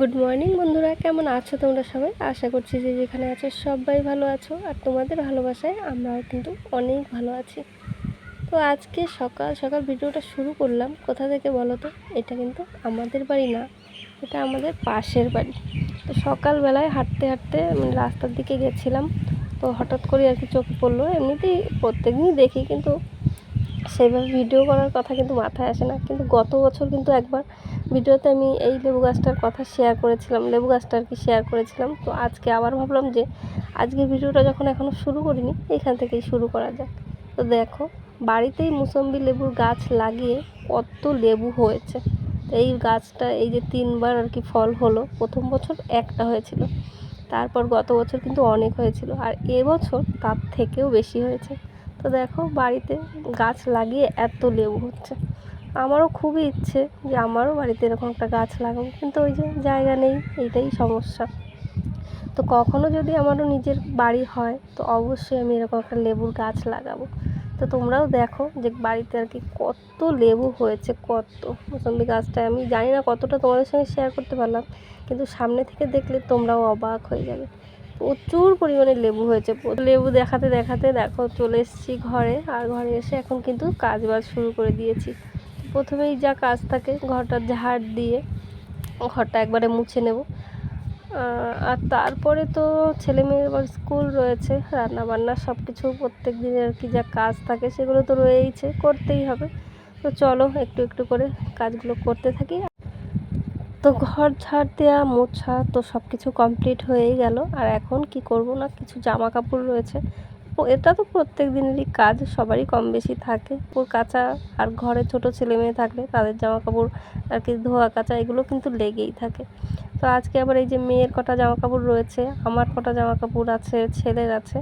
Good morning বন্ধুরা। কেমন আছো তোমরা সবাই? আশা করছি যে যেখানে আছো সবাই ভালো আছো। আর তোমাদের ভালোবাসায় আমরাও কিন্তু অনেক ভালো আছি। তো আজকে সকাল সকাল ভিডিওটা শুরু করলাম। কোথা থেকে বলো তো? এটা কিন্তু আমাদের বাড়ি না, এটা আমাদের পাশের বাড়ি। তো সকালবেলায় হাঁটতে হাঁটতে মানে রাস্তার দিকে গেছিলাম। তো হঠাৎ করে আর কি চোখে পড়ল। এমনিতেই প্রত্যেকদিনই দেখি, কিন্তু সেইভাবে ভিডিও করার কথা কিন্তু মাথায় আসে না। কিন্তু গত বছর কিন্তু একবার ভিডিওতে আমি এই লেবু গাছটার কথা শেয়ার করেছিলাম, লেবু গাছটা আর কি শেয়ার করেছিলাম। তো আজকে আবার ভাবলাম যে, আজকে ভিডিওটা যখন এখনও শুরু করিনি, এখান থেকেই শুরু করা যাক। তো দেখো, বাড়িতেই মুসম্বি লেবুর গাছ লাগিয়ে কত লেবু হয়েছে। এই গাছটা এই যে তিনবার আর কি ফল হলো, প্রথম বছর একটা হয়েছিল, তারপর গত বছর কিন্তু অনেক হয়েছিল, আর এবছর তার থেকেও বেশি হয়েছে। তো দেখো, বাড়িতে গাছ লাগিয়ে এত লেবু হচ্ছে। আমারও খুবই ইচ্ছে যে আমারও বাড়িতে এরকম একটা গাছ লাগাবো, কিন্তু ওই যে জায়গা নেই, এইটাই সমস্যা। তো কখনো যদি আমারও নিজের বাড়ি হয়, তো অবশ্যই আমি এরকম একটা লেবুর গাছ লাগাবো। তো তোমরাও দেখো যে বাড়িতে আর কি কত লেবু হয়েছে, কত মোসম্বি গাছটায়। আমি জানি না কতটা তোমাদের সঙ্গে শেয়ার করতে পারলাম, কিন্তু সামনে থেকে দেখলে তোমরাও অবাক হয়ে যাবে। প্রচুর পরিমাণে লেবু হয়েছে লেবু দেখাতে দেখাতে দেখো চলে এসেছি ঘরে, আর ঘরে এসে এখন কিন্তু কাজ বাজ শুরু করে দিয়েছি। প্রথমেই যা কাজ থাকে ঘরটা ঝাড় দিয়ে ঘরটা একবারে মুছে নেব। আর তারপরে তো ছেলে মেয়ের স্কুল রয়েছে রান্না বান্না সব কিছু প্রত্যেক দিনের আর কি যা কাজ থাকে সেগুলো তো রয়েইছে, করতেই হবে। তো চলো একটু একটু করে কাজগুলো করতে থাকি। তো ঘর ঝাড় দেওয়া মোছা তো সব কিছু কমপ্লিট হয়েই গেল। আর এখন কি করব না, কিছু জামা কাপড় রয়েছে এটা তো প্রত্যেক দিনেরই কাজ, সবারই কম বেশি থাকে। ওর কাঁচা আর ঘরে ছোট ছেলে মেয়ে থাকলে তাদের জামা কাপড় আর কি ধোয়া কাচা এগুলো কিন্তু লেগেই থাকে। তো আজকে আবার এই যে মেয়ের কটা জামা কাপড় রয়েছে, আমার কটা জামা কাপড় আছে, ছেলের আছে,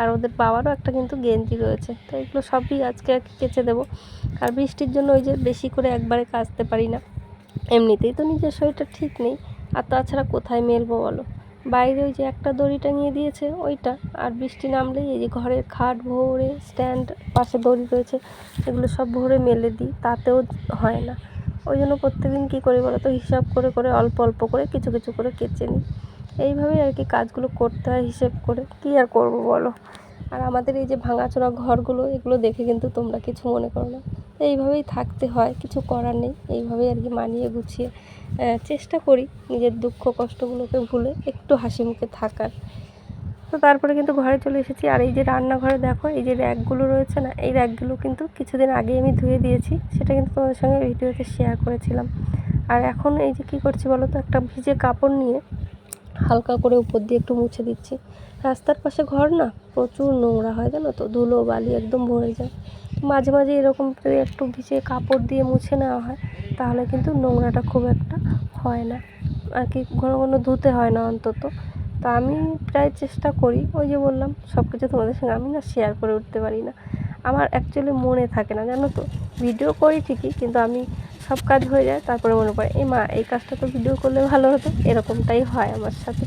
আর ওদের বাবারও একটা কিন্তু গেঞ্জি রয়েছে। তো এগুলো সবই আজকে আর কি কেচে দেবো। আর বৃষ্টির জন্য ওই যে বেশি করে একবারে কাচতে পারি না। এমনিতেই তো নিজের শরীরটা ঠিক নেই। আর তাছাড়া কোথায় মেলবো বলো? বাইরে ওই যে একটা দড়ি টাঙিয়ে দিয়েছে, ওইটা। আর বৃষ্টি নামলেই এই যে ঘরের খাট ভরে স্ট্যান্ড পাশে দড়ি রয়েছে, এগুলো সব ভরে মেলে দিই, তাতেও হয় না। ওই জন্য প্রত্যেকদিন কী করি বলো তো, হিসাব করে করে, অল্প অল্প করে, কিছু কিছু করে কেচে নিই। এইভাবেই আর কি কাজগুলো করতে হয় হিসেব করে। কী আর করব বলো? আর আমাদের এই যে ভাঙাচোরা ঘরগুলো, এগুলো দেখে কিন্তু তোমরা কিছু মনে করো না। এইভাবেই থাকতে হয়, কিছু করার নেই। এইভাবেই আর কি মানিয়ে গুছিয়ে চেষ্টা করি নিজের দুঃখ কষ্টগুলোকে ভুলে একটু হাসি মুখে থাকার। তো তারপরে কিন্তু ঘরে চলে এসেছি। আর এই যে রান্নাঘরে দেখো, এই যে র্যাকগুলো রয়েছে না, এই র্যাকগুলো কিন্তু কিছুদিন আগে আমি ধুয়ে দিয়েছি। সেটা কিন্তু তোমাদের সঙ্গে ভিডিওতে শেয়ার করেছিলাম। আর এখন এই যে কী করছি বলো তো, একটা ভিজে কাপড় নিয়ে হালকা করে উপর দিয়ে একটু মুছে দিচ্ছি। রাস্তার পাশে ঘর না, প্রচুর নোংরা হয় জানো তো, ধুলো বালি একদম ভরে যায়। মাঝে মাঝে এরকম যদি একটু ভিজে কাপড় দিয়ে মুছে নেওয়া হয়, তাহলে কিন্তু নোংরাটা খুব একটা হয় না। আর কি ঘন ঘন ধুতে হয় না অন্তত। তা আমি প্রায় চেষ্টা করি, ওই যে বললাম সব কিছু তোমাদের সঙ্গে আমি না শেয়ার করে উঠতে পারি না। আমার অ্যাকচুয়ালি মনে থাকে না, জানো তো? ভিডিও করি ঠিকই, কিন্তু আমি সব কাজ হয়ে যায়, তারপরে মনে পড়ে এই মা, এই কাজটা তো ভিডিও করলে ভালো হতো। এরকমটাই হয় আমার সাথে।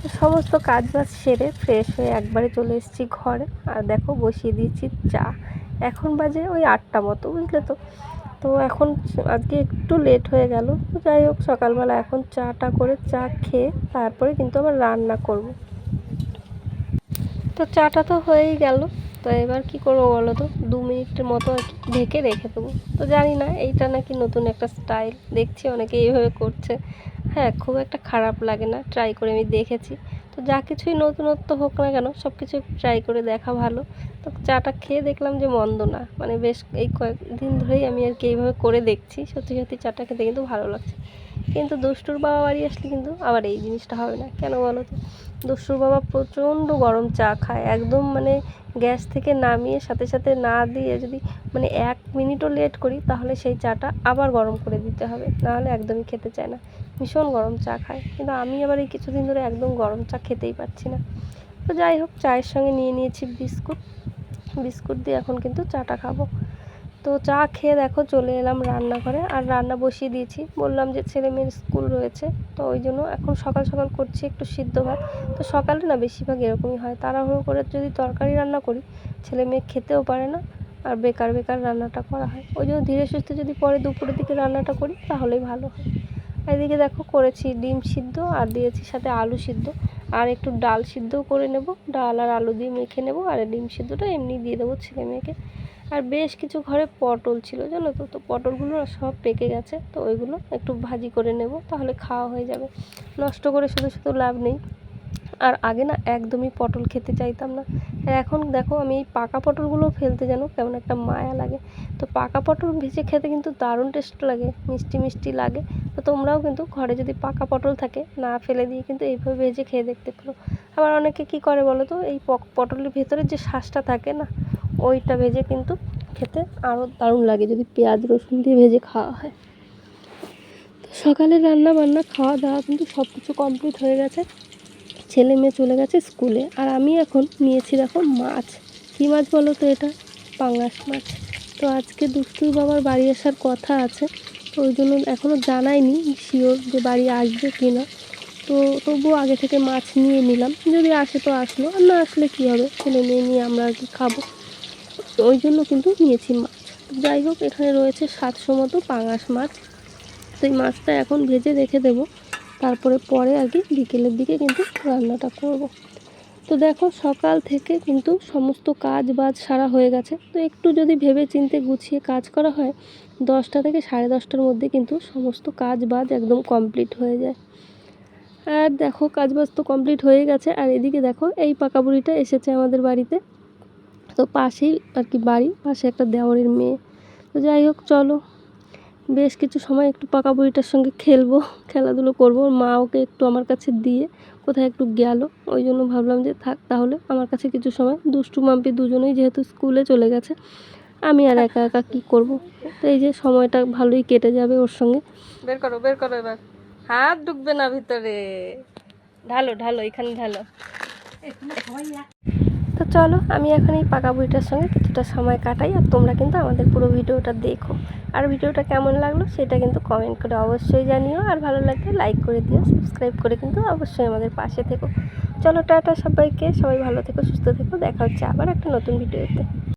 তো সমস্ত কাজ বাজ সেরে ফ্রেশ হয়ে একবারে চলে এসেছি ঘরে, আর দেখো বসিয়ে দিয়েছি চা। এখন বাজে ওই আটটা মতো, বুঝলে তো? তো এখন আজকে একটু লেট হয়ে গেল, তো যাই হোক সকালবেলা এখন চাটা করে চা খেয়ে তারপরে কিন্তু আবার রান্না করব। তো চাটা তো হয়েই গেল, তো এবার কি করব বলো তো? দু মিনিটের মতো আর কি ঢেকে রেখে দেবো। তো জানি না, এইটা নাকি নতুন একটা স্টাইল দেখছি অনেকে এইভাবে করছে। হ্যাঁ খুব একটা খারাপ লাগে না ট্রাই করে আমি দেখেছি। তো যা কিছুই নতুনত্ব হোক না কেন সব কিছু ট্রাই করে দেখা ভালো। তো চাটা খেয়ে দেখলাম যে মন্দ না। মানে বেশ এই কয়েকদিন ধরেই আমি আর কি এইভাবে করে দেখছি। সত্যি সত্যি চাটা খেতে কিন্তু ভালো লাগছে। কিন্তু দুষ্টুর বাবা বাড়ি আসলে কিন্তু আবার এই জিনিসটা হবে না। কেন বলো তো? দুষ্টুর বাবা প্রচণ্ড গরম চা খায়। একদম মানে গ্যাস থেকে নামিয়ে সাথে সাথে না দিয়ে যদি মানে এক মিনিটও লেট করি, তাহলে সেই চাটা আবার গরম করে দিতে হবে। নাহলে একদমই খেতে চায় না। ভীষণ গরম চা খায় কিন্তু আমি আবার এই কিছুদিন ধরে একদম গরম চা খেতেই পারছি না। তো যাই হোক, চায়ের সঙ্গে নিয়ে নিয়েছি বিস্কুট। বিস্কুট দিয়ে এখন কিন্তু চাটা খাব। তো চা খেয়ে দেখো চলে এলাম রান্নাঘরে। আর রান্না বসিয়ে দিয়েছি। বললাম যে ছেলে মেয়ের স্কুল রয়েছে। তো ওই জন্য এখন সকাল সকাল করছি একটু সিদ্ধ ভাত। তো সকালে না বেশিরভাগ এরকমই হয়। তাড়াহুড়ো করে যদি তরকারি রান্না করি, ছেলে মেয়ে খেতেও পারে না। আর বেকার বেকার রান্নাটা করা হয়। ওই জন্য ধীরে সুস্থে যদি পরে দুপুরের দিকে রান্নাটা করি, তাহলেই ভালো হয়। এদিকে দেখো করেছি ডিম সিদ্ধ আর দিয়েছি সাথে আলু সিদ্ধ। আর একটু ডাল সিদ্ধও করে নেব। ডাল আর আলু দিয়ে মেখে নেব। আর ডিম সিদ্ধটা এমনি দিয়ে দেবো ছেলে মেয়েকে আর বেশ কিছু ঘরে পটল ছিল, জানো তো? তো পটলগুলো সব পেকে গেছে। তো ওইগুলো একটু ভাজি করে নেব, তাহলে খাওয়া হয়ে যাবে। নষ্ট করে শুধু শুধু লাভ নেই। আর আগে না একদমই পটল খেতে চাইতাম না। আর এখন দেখো আমি এই পাকা পটলগুলো ফেলতে যেন কেমন একটা মায়া লাগে। তো পাকা পটল ভেজে খেতে কিন্তু দারুণ টেস্ট লাগে, মিষ্টি মিষ্টি লাগে। তো তোমরাও কিন্তু ঘরে যদি পাকা পটল থাকে না ফেলে দিয়ে কিন্তু এইভাবে ভেজে খেয়ে দেখতে পারো। আবার অনেকে কি করে বলো তো, এই পটলের ভেতরে যে শ্বাসটা থাকে না, ওইটা ভেজে কিন্তু খেতে আরও দারুণ লাগে যদি পেঁয়াজ রসুন দিয়ে ভেজে খাওয়া হয়। সকালে রান্না বান্না খাওয়া দাওয়া কিন্তু সব কিছু কমপ্লিট হয়ে গেছে। ছেলে মেয়ে চলে গেছে স্কুলে, আর আমি এখন নিয়েছি দেখো মাছ। কী মাছ বলো তো এটা? পাঙ্গাস মাছ। তো আজকে দুষ্টুর বাবার বাড়ি আসার কথা আছে, তো ওই জন্য এখনও জানায়নি শিওর যে বাড়ি আসবে কি না তো তবুও আগে থেকে মাছ নিয়ে নিলাম, যদি আসে তো আসলো, আর না আসলে কী হবে? ছেলে মেয়ে নিয়ে আমরা আর কি খাব? ওই জন্য কিন্তু নিয়েছি মাছ। যাই হোক, এখানে রয়েছে সাতশো মতো পাঙাশ মাছ। তো এই মাছটা এখন ভেজে রেখে দেবো। তারপরে পরে আর কি বিকেলের দিকে কিন্তু রান্নাটা করব। তো দেখো সকাল থেকে কিন্তু সমস্ত কাজ বাজ সারা হয়ে গেছে। তো একটু যদি ভেবে চিনতে গুছিয়ে কাজ করা হয়, দশটা থেকে সাড়ে দশটার মধ্যে কিন্তু সমস্ত কাজ বাজ একদম কমপ্লিট হয়ে যায়। আর দেখো কাজ বাজ তো কমপ্লিট হয়ে গেছে। আর এদিকে দেখো এই পাকা বুড়িটা এসেছে আমাদের বাড়িতে। তো পাশেই আর কি বাড়ি, পাশে একটা দেওরের মেয়ে। তো যাই হোক, চলো বেশ কিছু সময় একটু পাকা বুড়িটার সঙ্গে খেলব, খেলাধুলো করব। মা ওকে একটু আমার কাছে দিয়ে কোথায় একটু গেল, ওই জন্য ভাবলাম যে থাক তাহলে আমার কাছে কিছু সময়। দুষ্টু মাম্পি দুজনেই যেহেতু স্কুলে চলে গেছে, আমি আর একা একা কী করব? তো এই যে সময়টা ভালোই কেটে যাবে ওর সঙ্গে। বের করো বের করো এবার। হাত ঢুকবে না ভিতরে। ঢালো ঢালো, এখানে ঢালো। চলো, আমি এখন এই পাকা বুড়িটার সঙ্গে কিছুটা সময় কাটাই আর তোমরা কিন্তু আমাদের পুরো ভিডিওটা দেখো। আর ভিডিওটা কেমন লাগল সেটা কিন্তু কমেন্ট করে অবশ্যই জানিও। আর ভালো লাগলে লাইক করে দিও সাবস্ক্রাইব করে কিন্তু অবশ্যই আমাদের পাশে থেকো। চলো, টাটা সবাইকে, সবাই ভালো থেকো, সুস্থ থেকো, দেখা হচ্ছে আবার একটা নতুন ভিডিওতে।